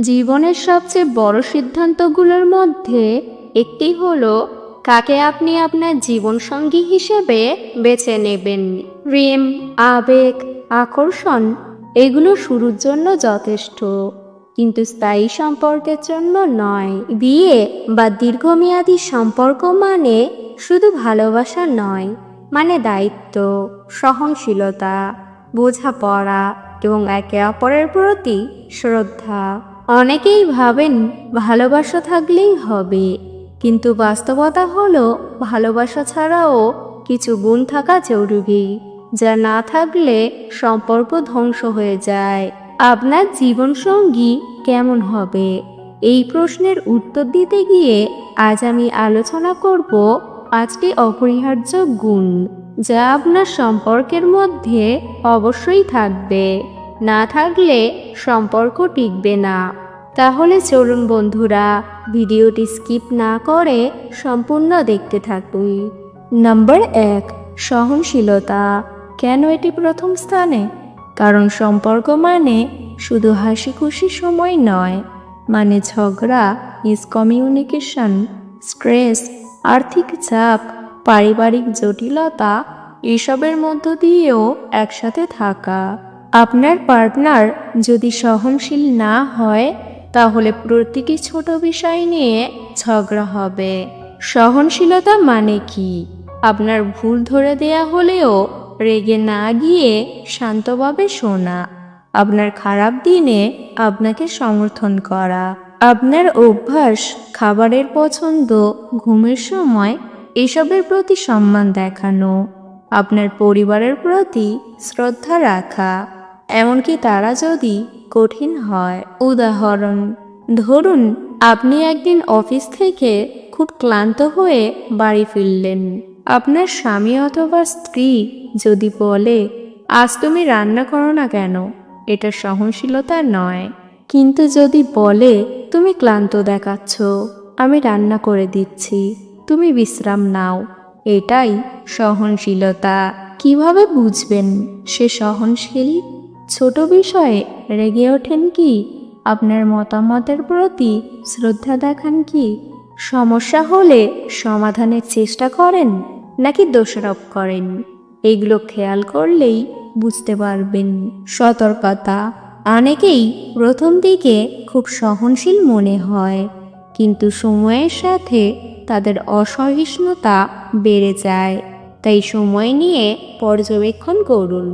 জীবনের সবচেয়ে বড় সিদ্ধান্তগুলোর মধ্যে একটি হলো, কাকে আপনি আপনার জীবনসঙ্গী হিসেবে বেছে নেবেন? প্রেম, আবেগ, আকর্ষণ, এগুলো শুরুর জন্য যথেষ্ট। কিন্তু স্থায়ী সম্পর্কের জন্য নয়। বিয়ে বা দীর্ঘমেয়াদী সম্পর্ক মানে শুধু ভালোবাসা নয় মানে দায়িত্ব, সহনশীলতা, বোঝাপড়া এবং একে অপরের প্রতি শ্রদ্ধা। অনেকেই ভাবেন ভালোবাসা থাকলেই হবে, কিন্তু বাস্তবতা হলো ভালোবাসা ছাড়াও কিছু গুণ থাকা জরুরি, যা না থাকলে সম্পর্ক ধ্বংস হয়ে যায়। আপনার জীবনসঙ্গী কেমন হবে? এই প্রশ্নের উত্তর দিতে গিয়ে আজ আমি আলোচনা করব পাঁচটি অপরিহার্য গুণ, যা আপনার সম্পর্কের মধ্যে অবশ্যই থাকবে। না থাকলে সম্পর্ক টিকবে না। তাহলে চলুন বন্ধুরা, ভিডিওটি স্কিপ না করে সম্পূর্ণ দেখতে থাকুন। নাম্বার এক, সহনশীলতা। কেন এটি প্রথম স্থানে? কারণ সম্পর্ক মানে শুধু হাসি খুশি সময় নয় মানে ঝগড়া মিসকমিউনিকেশন স্ট্রেস আর্থিক চাপ, পারিবারিক জটিলতা, এসবের মধ্য দিয়েও একসাথে থাকা। আপনার পার্টনার যদি সহনশীল না হয় তাহলে প্রতিটি ছোট বিষয় নিয়ে ঝগড়া হবে। সহনশীলতা মানে কি? আপনার ভুল ধরে দেয়া হলেও রেগে না গিয়ে শান্তভাবে শোনা। আপনার খারাপ দিনে আপনাকে সমর্থন করা। আপনার অভ্যাস, খাবারের পছন্দ, ঘুমের সময় এসবের প্রতি সম্মান দেখানো। আপনার পরিবারের প্রতি শ্রদ্ধা রাখা। এমনকি তারা যদি কঠিন হয়। উদাহরণ, ধরুন আপনি একদিন অফিস থেকে খুব ক্লান্ত হয়ে বাড়ি ফিরলেন। আপনার স্বামী অথবা স্ত্রী যদি বলে, আজ তুমি রান্না করো না কেন? এটা সহনশীলতা নয়। কিন্তু যদি বলে, তুমি ক্লান্ত দেখাচ্ছ, আমি রান্না করে দিচ্ছি, তুমি বিশ্রাম নাও। এটাই সহনশীলতা। কীভাবে বুঝবেন সে সহনশীল? ছোট বিষয়ে রেগে ওঠেন কি? আপনার মতামতের প্রতি শ্রদ্ধা দেখান কি? সমস্যা হলে সমাধানের চেষ্টা করেন নাকি দোষারোপ করেন? এগুলো খেয়াল করলেই বুঝতে পারবেন। সতর্কতা অনেকেই প্রথম দিকে খুব সহনশীল মনে হয়, কিন্তু সময়ের সাথে তাদের অসহিষ্ণুতা বেড়ে যায়। তাই সময় নিয়ে পর্যবেক্ষণ করুন।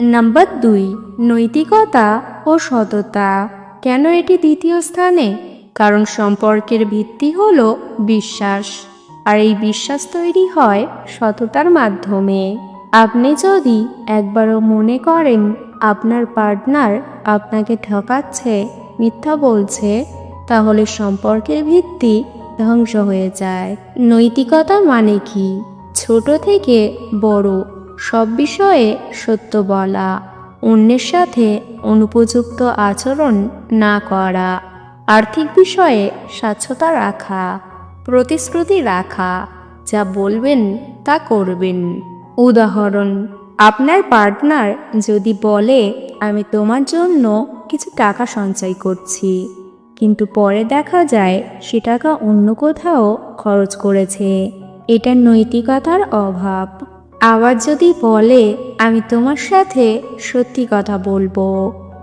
নাম্বার দুই, নৈতিকতা ও সততা। কেন এটি দ্বিতীয় স্থানে? কারণ সম্পর্কের ভিত্তি হলো বিশ্বাস। আর এই বিশ্বাস তৈরি হয় সততার মাধ্যমে। আপনি যদি একবারও মনে করেন আপনার পার্টনার আপনাকে ঠকাচ্ছে, মিথ্যা বলছে, তাহলে সম্পর্কের ভিত্তি ধ্বংস হয়ে যায়। নৈতিকতা মানে কি? ছোট থেকে বড় সব বিষয়ে সত্য বলা, অন্যের সাথে অনুপযুক্ত আচরণ না করা, আর্থিক বিষয়ে স্বচ্ছতা রাখা, প্রতিশ্রুতি রাখা, যা বলবেন তা করবেন। উদাহরণ, আপনার পার্টনার যদি বলে, আমি তোমার জন্য কিছু টাকা সঞ্চয় করছি। কিন্তু পরে দেখা যায় সে টাকা অন্য কোথাও খরচ করেছে। এটা নৈতিকতার অভাব। আবার যদি বলে, আমি তোমার সাথে সত্যি কথা বলব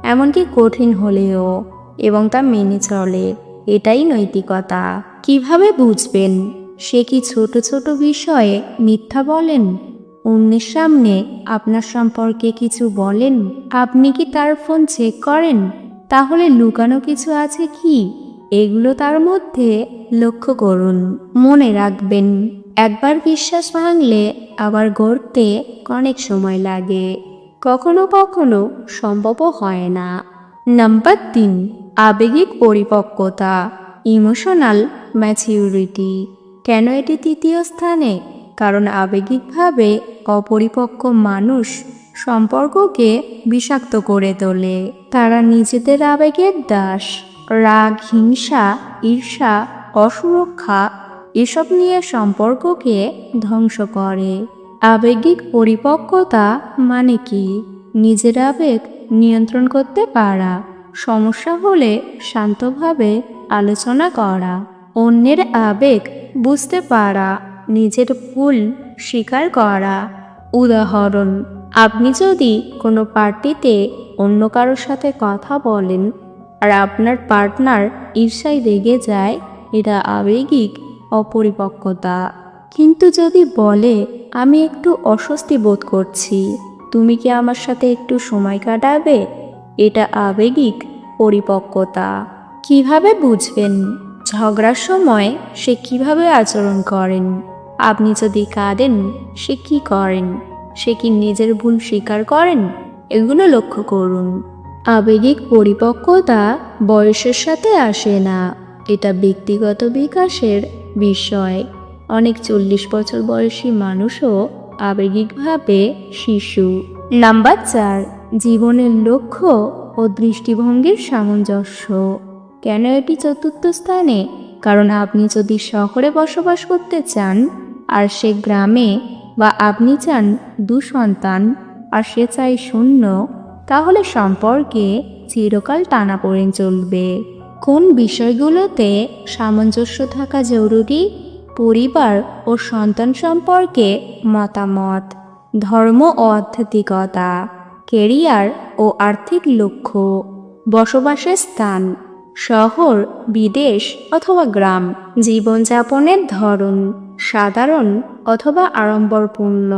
এমনকি কঠিন হলেও, এবং তা মেনে চলে, এটাই নৈতিকতা। কীভাবে বুঝবেন? সে কি ছোট ছোট বিষয়ে মিথ্যা বলেন? অন্যের সামনে আপনার সম্পর্কে কিছু বলেন? আপনি কি তার ফোন চেক করেন? তাহলে লুকানো কিছু আছে কি? এগুলো তার মধ্যে লক্ষ্য করুন। মনে রাখবেন একবার বিশ্বাস ভাঙলে আবার গড়তে অনেক সময় লাগে। কখনো কখনো সম্ভবও হয় না। নাম্বার তিন, আবেগিক পরিপক্কতা, ইমোশনাল ম্যাচিউরিটি। কেন এটি তৃতীয় স্থানে? কারণ আবেগিকভাবে অপরিপক্ক মানুষ সম্পর্ককে বিষাক্ত করে তোলে। তারা নিজেদের আবেগের দাস, রাগ, হিংসা, ঈর্ষা, অসুরক্ষা এসব নিয়ে সম্পর্ককে ধ্বংস করে। আবেগিক পরিপক্কতা মানে কি? নিজের আবেগ নিয়ন্ত্রণ করতে পারা। সমস্যা হলে শান্তভাবে আলোচনা করা। অন্যের আবেগ বুঝতে পারা। নিজের ভুল স্বীকার করা। উদাহরণ, আপনি যদি কোনো পার্টিতে অন্য কারোর সাথে কথা বলেন আর আপনার পার্টনার ঈর্ষায় রেগে যায়, এটা আবেগিক অপরিপক্কতা। কিন্তু যদি বলে, আমি একটু অস্বস্তি বোধ করছি, তুমি কি আমার সাথে একটু সময় কাটাবে? এটা আবেগিক পরিপক্কতা। কীভাবে বুঝবেন? ঝগড়ার সময় সে কীভাবে আচরণ করেন? আপনি যদি কাঁদেন, সে কি করেন? সে কি নিজের ভুল স্বীকার করেন? এগুলো লক্ষ্য করুন। আবেগিক পরিপক্কতা বয়সের সাথে আসে না। এটা ব্যক্তিগত বিকাশের বিষয়। অনেক চল্লিশ বছর বয়সী মানুষও আবেগিকভাবে শিশু। নাম্বার চার, জীবনের লক্ষ্য ও দৃষ্টিভঙ্গির সামঞ্জস্য। কেন এটি চতুর্থ স্থানে? কারণ আপনি যদি শহরে বসবাস করতে চান, আর সে গ্রামে বা আপনি চান দু সন্তান আর সে চাই শূন্য, তাহলে সম্পর্কে চিরকাল টানাপোড়েন চলবে। কোন বিষয়গুলোতে সামঞ্জস্য থাকা জরুরি, পরিবার ও সন্তান সম্পর্কে মতামত, ধর্ম ও আধ্যাত্মিকতা, কেরিয়ার ও আর্থিক লক্ষ্য, বসবাসের স্থান, শহর, বিদেশ অথবা গ্রাম, জীবনযাপনের ধরন, সাধারণ অথবা আড়ম্বরপূর্ণ।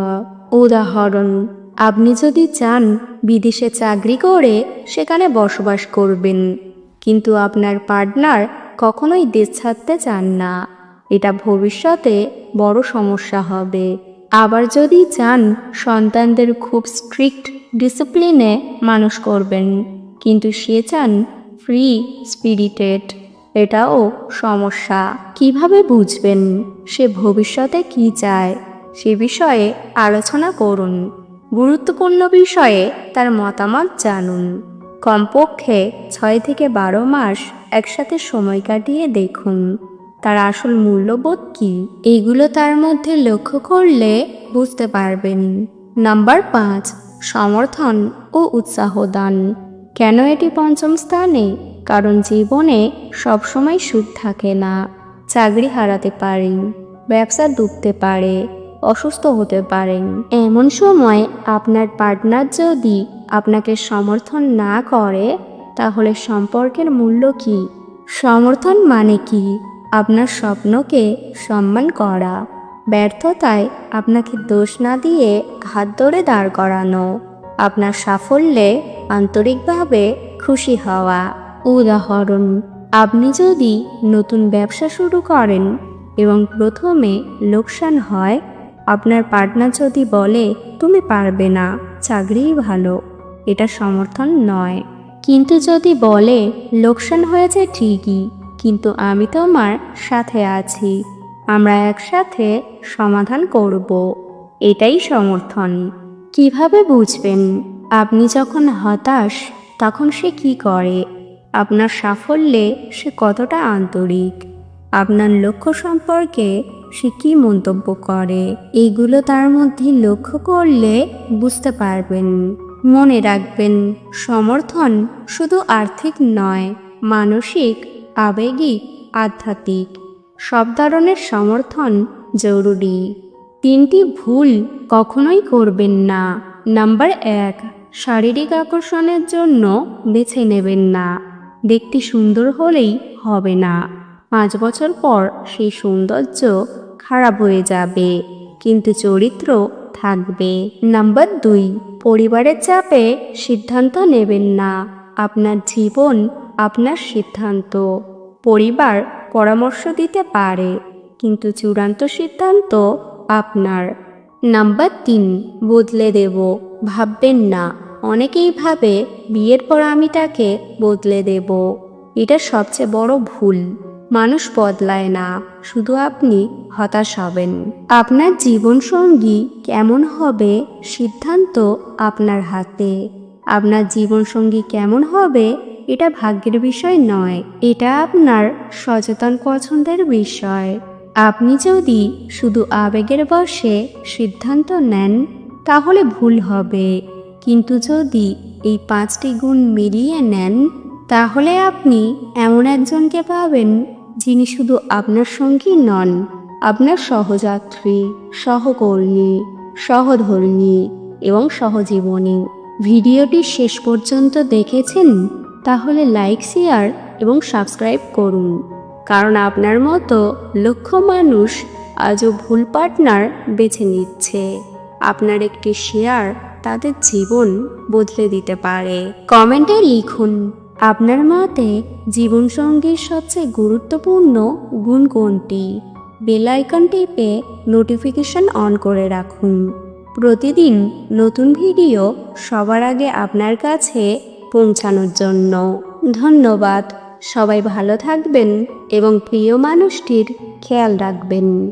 উদাহরণ, আপনি যদি চান বিদেশে চাকরি করে সেখানে বসবাস করবেন। কিন্তু আপনার পার্টনার কখনোই দেশ ছাড়তে চান না। এটা ভবিষ্যতে বড় সমস্যা হবে। আবার যদি চান, সন্তানদের খুব স্ট্রিক্ট ডিসিপ্লিনে মানুষ করবেন। কিন্তু সে চান ফ্রি স্পিরিটেড এটাও সমস্যা। কীভাবে বুঝবেন? সে ভবিষ্যতে কি চায়? সে বিষয়ে আলোচনা করুন। গুরুত্বপূর্ণ বিষয়ে তার মতামত জানুন। কমপক্ষে ছয় থেকে বারো মাস একসাথে সময় কাটিয়ে দেখুন। তার আসল মূল্যবোধ কি? এগুলো তার মধ্যে লক্ষ্য করলে বুঝতে পারবেন। নাম্বার পাঁচ, সমর্থন ও উৎসাহ দান। কেন এটি পঞ্চম স্থানে? কারণ জীবনে সবসময় সুখ থাকে না। চাকরি হারাতে পারেন ব্যবসা ডুবতে পারে অসুস্থ হতে পারেন। এমন সময় আপনার পার্টনার যদি আপনাকে সমর্থন না করে, তাহলে সম্পর্কের মূল্য কি? সমর্থন মানে কি? আপনার স্বপ্নকে সম্মান করা, ব্যর্থতায় আপনাকে দোষ না দিয়ে হাত ধরে দাঁড় করানো, আপনার সাফল্যে আন্তরিকভাবে খুশি হওয়া। উদাহরণ, আপনি যদি নতুন ব্যবসা শুরু করেন এবং প্রথমে লোকসান হয় আপনার পার্টনার যদি বলে, তুমি পারবে না, চাকরিই ভালো। এটা সমর্থন নয়। কিন্তু যদি বলে, লোকসান হয়েছে ঠিকই, কিন্তু আমি তোমার সাথে আছি, আমরা একসাথে সমাধান করব। এটাই সমর্থন। কীভাবে বুঝবেন? আপনি যখন হতাশ, তখন সে কি করে? আপনার সাফল্যে সে কতটা আন্তরিক? আপনার লক্ষ্য সম্পর্কে সে কি মন্তব্য করে? এইগুলো তার মধ্যে লক্ষ্য করলে বুঝতে পারবেন। মনে রাখবেন, সমর্থন শুধু আর্থিক নয়, মানসিক, আবেগিক, আধ্যাত্মিক। সব ধরনের সমর্থন জরুরি। তিনটি ভুল কখনোই করবেন না। নাম্বার এক, শারীরিক আকর্ষণের জন্য বেছে নেবেন না। দেখতে সুন্দর হলেই হবে না। পাঁচ বছর পর সেই সৌন্দর্য খারাপ হয়ে যাবে। কিন্তু চরিত্র থাকবে। নাম্বার দুই, পরিবারের চাপে সিদ্ধান্ত নেবেন না। আপনার জীবন, আপনার সিদ্ধান্ত। পরিবার পরামর্শ দিতে পারে, কিন্তু চূড়ান্ত সিদ্ধান্ত আপনার। নাম্বার তিন, বদলে দেব। ভাববেন না। অনেকেই ভাবে বিয়ের পর আমি তাকে বদলে দেব। এটা সবচেয়ে বড় ভুল। মানুষ বদলায় না, শুধু আপনি হতাশ হবেন। আপনার জীবনসঙ্গী কেমন হবে সিদ্ধান্ত আপনার হাতে। আপনার জীবনসঙ্গী কেমন হবে এটা ভাগ্যের বিষয় নয়, এটা আপনার সচেতন পছন্দের বিষয়। আপনি যদি শুধু আবেগের বশে সিদ্ধান্ত নেন, তাহলে ভুল হবে। কিন্তু যদি এই পাঁচটি গুণ মিলিয়ে নেন, তাহলে আপনি এমন একজনকে পাবেন যিনি শুধু আপনার সঙ্গী নন, আপনার সহযাত্রী, সহকর্মী, সহধর্মী এবং সহজীবনী। ভিডিওটি শেষ পর্যন্ত দেখেছেন? তাহলে লাইক, শেয়ার এবং সাবস্ক্রাইব করুন। কারণ আপনার মতো লক্ষ মানুষ আজও ভুল পার্টনার বেছে নিচ্ছে। আপনার একটি শেয়ার তাদের জীবন বদলে দিতে পারে। কমেন্টে লিখুন আপনার মতে জীবনসঙ্গীর সবচেয়ে গুরুত্বপূর্ণ গুণ কোনটি? বেল আইকন টিপে নোটিফিকেশন অন করে রাখুন। প্রতিদিন নতুন ভিডিও সবার আগে আপনার কাছে পৌঁছানোর জন্য। ধন্যবাদ। সবাই ভালো থাকবেন এবং প্রিয় মানুষটির খেয়াল রাখবেন।